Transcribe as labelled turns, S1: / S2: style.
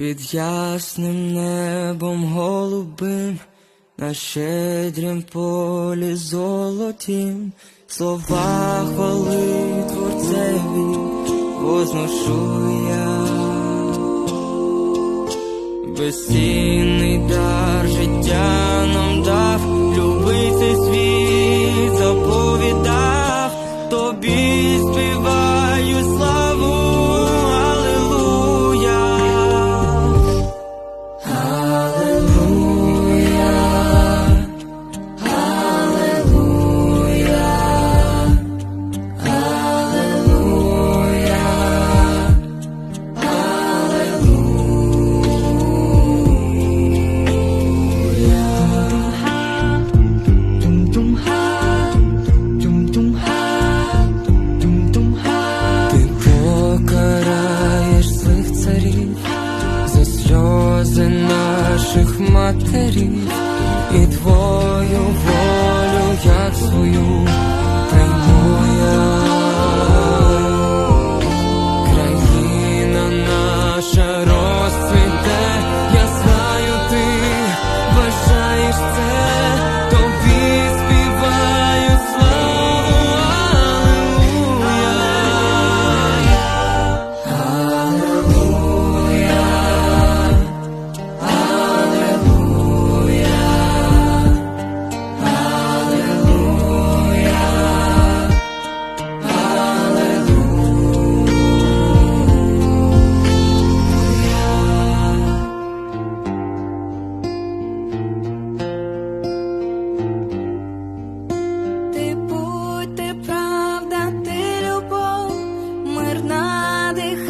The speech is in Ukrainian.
S1: Під ясним небом голубим, на щедрім полі золотім, слова хвали творцеві возношу я. Безцінний дар життя наших матерів і твою. deja